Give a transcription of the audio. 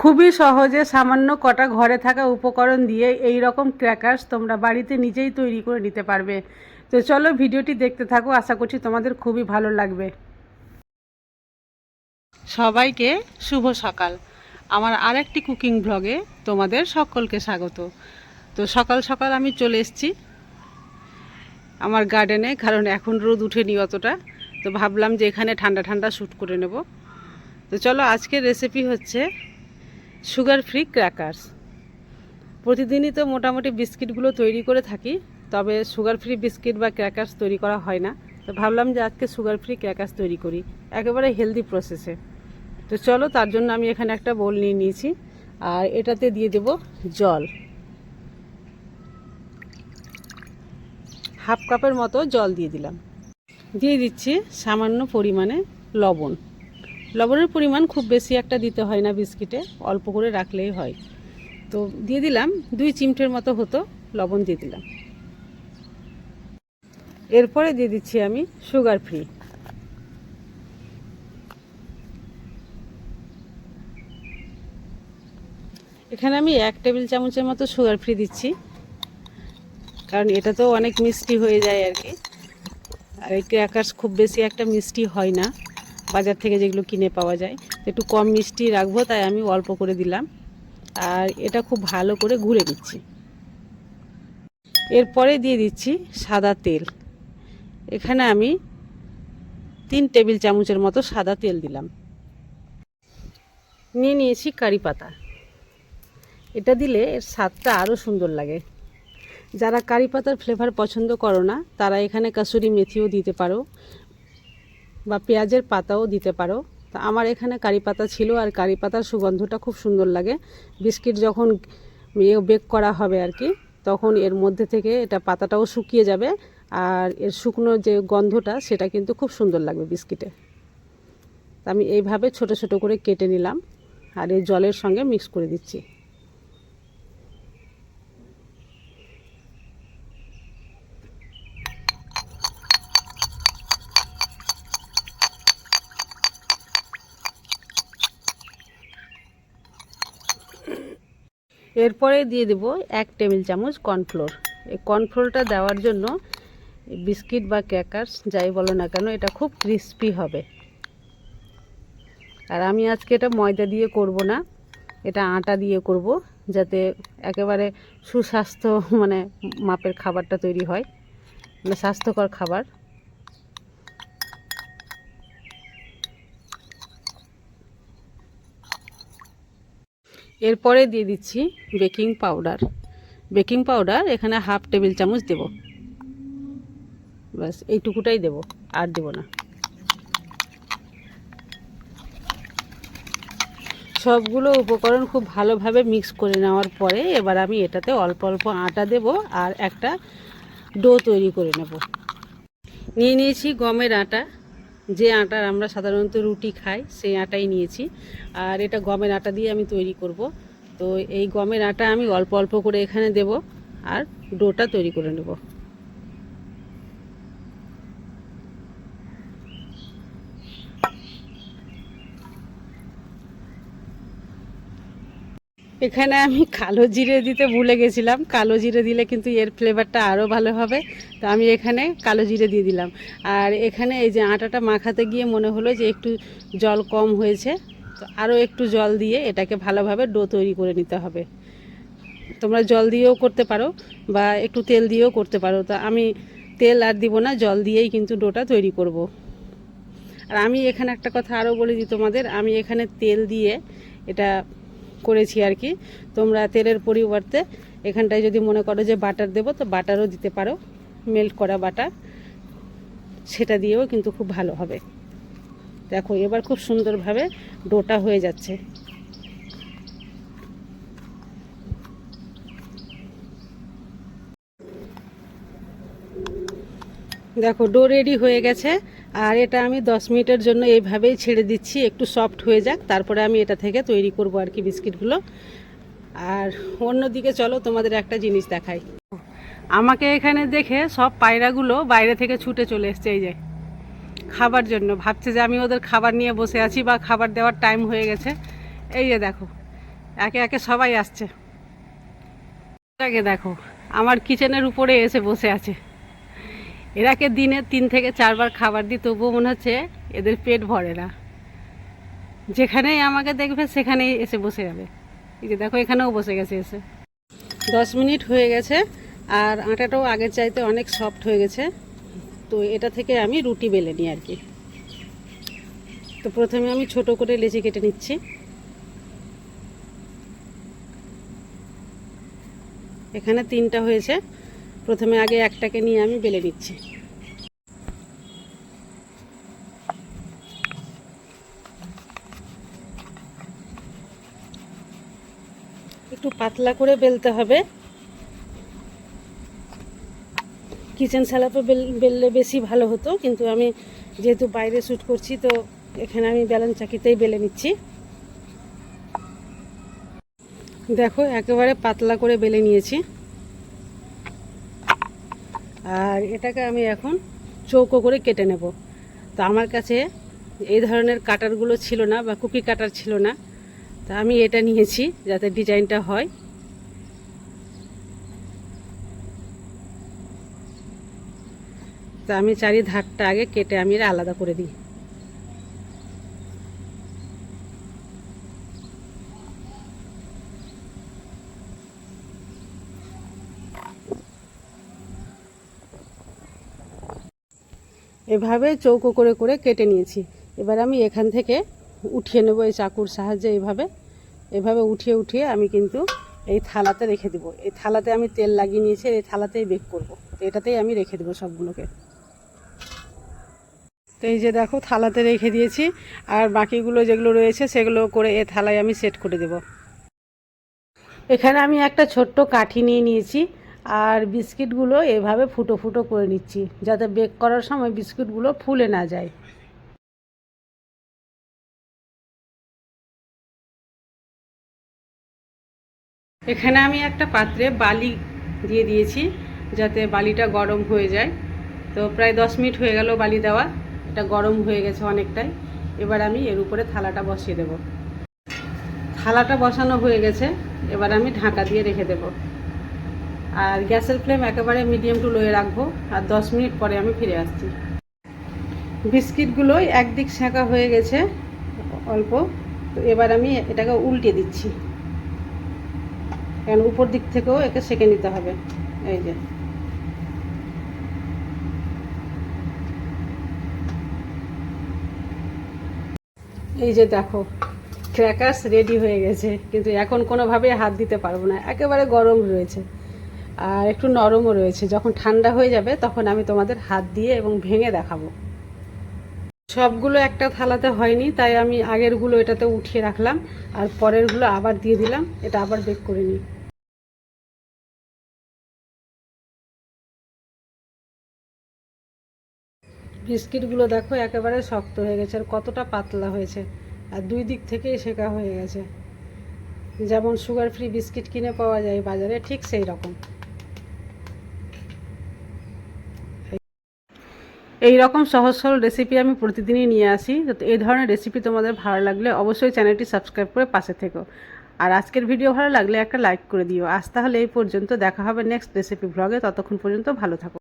খুবই সহজে সামান্য কটা ঘরে থাকা উপকরণ দিয়ে এই রকম ক্র্যাকার্স তোমরা বাড়িতে নিজেই তৈরি করে নিতে পারবে। তো চলো ভিডিওটি দেখতে থাকো, আশা করছি তোমাদের খুবই ভালো লাগবে। সবাইকে শুভ সকাল। আমার আরেকটি কুকিং ব্লগে তোমাদের সকলকে স্বাগত। তো সকাল সকাল আমি চলে এসেছি আমার গার্ডেনে কারণ এখন রোদ উঠেনি অতটা। তো ভাবলাম যে এখানে ঠান্ডা ঠান্ডা শ্যুট করে নেব। তো চলো আজকের রেসিপি হচ্ছে সুগার ফ্রি ক্র্যাকার্স প্রতিদিনই তো মোটামুটি বিস্কিটগুলো তৈরি করে থাকি, তবে সুগার ফ্রি বিস্কিট বা ক্র্যাকার্স তৈরি করা হয় না। তো ভাবলাম যে আজকে সুগার ফ্রি ক্র্যাকার্স তৈরি করি, একেবারে হেলদি প্রসেসে তো চলো তার জন্য আমি এখানে একটা বোল নিয়ে নিয়েছি, আর এটাতে দিয়ে দেব জল। হাফ কাপের মতো জল দিয়ে দিলাম। দিয়ে দিচ্ছি সামান্য পরিমাণে লবণ। লবণের পরিমাণ খুব বেশি একটা দিতে হয় না বিস্কিটে, অল্প করে রাখলেই হয়। তো দিয়ে দিলাম, দুই চিমটের মতো হতো লবণ দিয়ে দিলাম। এরপরে দিয়ে দিচ্ছি আমি সুগার ফ্রি। এখানে আমি এক টেবিল চামচের মতো সুগার ফ্রি দিচ্ছি। কারণ এটা তো অনেক মিষ্টি হয়ে যায় আর কি। আর এই ক্র্যাকার্স খুব বেশি একটা মিষ্টি হয় না। বাজার থেকে যেগুলো কিনে পাওয়া যায়, একটু কম মিষ্টি রাখব, তাই আমি অল্প করে দিলাম। আর এটা খুব ভালো করে ঘুরে দিচ্ছি এরপরে দিয়ে দিচ্ছি সাদা তেল। এখানে আমি তিন টেবিল চামচের মতো সাদা তেল দিলাম। নিয়ে নিয়েছি কারি পাতা। এটা দিলে এর স্বাদটা আরও সুন্দর লাগে। যারা কারি পাতার ফ্লেভার পছন্দ করো না, তারা এখানে কাসুরি মেথিও দিতে পারো। বা পেঁয়াজের পাতাও দিতে পারো। তা আমার এখানে কারি পাতা ছিল আর কারি পাতার সুগন্ধটা খুব সুন্দর লাগে। বিস্কিট যখন বেক করা হবে আর কি, তখন এর মধ্যে থেকে এটা পাতাটাও শুকিয়ে যাবে আর এর শুকনো যে গন্ধটা সেটা কিন্তু খুব সুন্দর লাগবে বিস্কিটে। তা আমি এইভাবে ছোট ছোট করে কেটে নিলাম আর এই জলের সঙ্গে মিক্স করে দিচ্ছি। এরপরে দিয়ে দেব এক টেবিল চামচ কর্নফ্লোর। এই কর্নফ্লোরটা দেওয়ার জন্য বিস্কিট বা ক্র্যাকার্স, যাই বলো না কেন, এটা খুব ক্রিস্পি হবে। আর আমি আজকে এটা ময়দা দিয়ে করব না, এটা আটা দিয়ে করব, যাতে একেবারে সুস্বাস্থ্য মানে মাপের খাবারটা তৈরি হয় মানে স্বাস্থ্যকর খাবার। এরপরে দিয়ে দিচ্ছি বেকিং পাউডার। বেকিং পাউডার এখানে হাফ টেবিল চামচ দেব। ব্যাস, এইটুকুটাই দেব, আর দেব না। সবগুলো উপকরণ খুব ভালোভাবে মিক্স করে নেওয়ার পরে এবার আমি এটাতে অল্প অল্প আটা দেব আর একটা ডো তৈরি করে নেব। নিয়ে নিয়েছি গমের আটা। যে আটার আমরা সাধারণত রুটি খাই, সেই আটাই নিয়েছি। আর এটা গমের আটা দিয়ে আমি তৈরি করব। তো এই গমের আটা আমি অল্প অল্প করে এখানে দেব আর ডোটা তৈরি করে নেব। এখানে আমি কালো জিরে দিতে ভুলে গেছিলাম। কালো জিরে দিলে কিন্তু এর ফ্লেভারটা আরও ভালো হবে। তো আমি এখানে কালো জিরে দিয়ে দিলাম। আর এখানে এই যে আটাটা মাখাতে গিয়ে মনে হলো যে একটু জল কম হয়েছে। তো আরও একটু জল দিয়ে এটাকে ভালোভাবে ডো তৈরি করে নিতে হবে। তোমরা জল দিয়েও করতে পারো বা একটু তেল দিয়েও করতে পারো। তা আমি তেল আর দিব না, জল দিয়েই কিন্তু ডোটা তৈরি করব। আর আমি এখানে একটা কথা আরও বলে দিই তোমাদের। আমি এখানে তেল দিয়ে এটা করেছি আর কি। তোমরা তেলের পরিবর্তে এখানটায় যদি মনে করো যে বাটার দেবো, তো বাটারও দিতে পারো। মেল্ট করা বাটার, সেটা দিয়েও কিন্তু খুব ভালো হবে। দেখো, এবার খুব সুন্দরভাবে ডোটা হয়ে যাচ্ছে। দেখো, ডো রেডি হয়ে গেছে। আর এটা আমি দশ মিনিটের জন্য এইভাবেই ছেড়ে দিচ্ছি, একটু সফট হয়ে যাক, তারপরে আমি এটা থেকে তৈরি করব আর কি বিস্কিটগুলো। আর অন্যদিকে চলো তোমাদের একটা জিনিস দেখাই। আমাকে এখানে দেখে সব পায়রাগুলো বাইরে থেকে ছুটে চলে এসছে এই যে। খাবার জন্য, ভাবছে যে আমি ওদের খাবার নিয়ে বসে আছি বা খাবার দেওয়ার টাইম হয়ে গেছে। এই যে দেখো, একে একে সবাই আসছে। আগে দেখো, আমার কিচেনের উপরে এসে বসে আছে। এরাকে দিনে তিন থেকে চারবার খাবার দিই, তবুও মনে হচ্ছে এদের পেট ভরে না। যেখানেই আমাকে দেখবে, সেখানেই এসে বসে যাবে। এই যে দেখো, এখানেও বসে গেছে এসে। দশ মিনিট হয়ে গেছে, আর আটাটাও আগের চাইতে অনেক সফট হয়ে গেছে। তো এটা থেকে আমি রুটি বেলে নিই আর কি। তো প্রথমে আমি ছোট করে লেচি কেটে নিচ্ছি। এখানে তিনটা হয়েছে। প্রথমে আগে একটাকে নিয়ে আমি বেলে নিচ্ছি। একটু পাতলা করে বেলতে হবে। কিচেন স্যালাপে বেল, বেললে বেশি ভালো হতো, কিন্তু আমি যেহেতু বাইরে শ্যুট করছি, তো এখানে আমি বেলন চাকিতেই বেলে নিচ্ছি। দেখো, একেবারে পাতলা করে বেলে নিয়েছি। আর এটাকে আমি এখন চৌকো করে কেটে নেব। তো আমার কাছে এই ধরনের কাটারগুলো ছিল না বা কুকি কাটার ছিল না। তা আমি এটা নিয়েছি যাতে ডিজাইনটা হয়। তা আমি চারি ধারটা আগে কেটে আমি আলাদা করে দিই। এভাবে চৌকো করে করে কেটে নিয়েছি। এবার আমি এখান থেকে উঠিয়ে নেব এই চাকুর সাহায্যে এইভাবে এভাবে উঠিয়ে উঠিয়ে আমি কিন্তু এই থালাতে রেখে দেবো। এই থালাতে আমি তেল লাগিয়ে নিয়েছি, এই থালাতেই বেক করব। তো এটাতেই আমি রেখে দেবো সবগুলোকে। তো এই যে দেখো, থালাতে রেখে দিয়েছি। আর বাকিগুলো যেগুলো রয়েছে, সেগুলো করে এ থালায় আমি সেট করে দেব। এখানে আমি একটা ছোট্ট কাঠি নিয়ে নিয়েছি। আর বিস্কিটগুলো এভাবে ফুটো ফুটো করে নিচ্ছি, যাতে বেক করার সময় বিস্কিটগুলো ফুলে না যায়। এখানে আমি একটা পাত্রে বালি দিয়ে দিয়েছি, যাতে বালিটা গরম হয়ে যায়। তো প্রায় দশ মিনিট হয়ে গেল বালি দেওয়া, এটা গরম হয়ে গেছে অনেকটাই। এবার আমি এর উপরে থালাটা বসিয়ে দেব। থালাটা বসানো হয়ে গেছে, এবার আমি ঢাকা দিয়ে রেখে দেব। আর গ্যাসের ফ্লেম একেবারে মিডিয়াম টু লোয়ে রাখব আর দশ মিনিট পরে আমি ফিরে আসছি। বিস্কিটগুলোই একদিক সেঁকা হয়ে গেছে, অল্প। তো এবার আমি এটাকে উল্টে দিচ্ছি। কারণ উপর দিক থেকেও একে সেঁকে নিতে হবে। এই যে। এই যে দেখো ক্র্যাকার্স রেডি হয়ে গেছে, কিন্তু এখন কোনোভাবে হাত দিতে পারব না। একেবারে গরম রয়েছে। আর একটু নরমও রয়েছে। যখন ঠান্ডা হয়ে যাবে, তখন আমি তোমাদের হাত দিয়ে এবং ভেঙে দেখাবো। সবগুলো একটা থালাতে হয়নি, তাই আমি আগেরগুলো এটাতে উঠিয়ে রাখলাম আর পরেরগুলো আবার দিয়ে দিলাম। এটা আবার বেক করে নিই। বিস্কিটগুলো দেখো একেবারে শক্ত হয়ে গেছে আর কতটা পাতলা হয়েছে। আর দুই দিক থেকেই শেখা হয়ে গেছে। যেমন সুগার ফ্রি বিস্কিট কিনে পাওয়া যায় বাজারে, ঠিক সেই রকম। এই রকম সহজ সরল রেসিপি আমি প্রতিদিনই নিয়ে আসি। তো এই ধরনের রেসিপি তোমাদের ভালো লাগলে অবশ্যই চ্যানেলটি সাবস্ক্রাইব করে পাশে থেকো। আর আজকের ভিডিও ভালো লাগলে একটা লাইক করে দিও। আজ তাহলে এই পর্যন্ত দেখা হবে নেক্সট রেসিপি ব্লগে ততক্ষণ পর্যন্ত ভালো থাকো।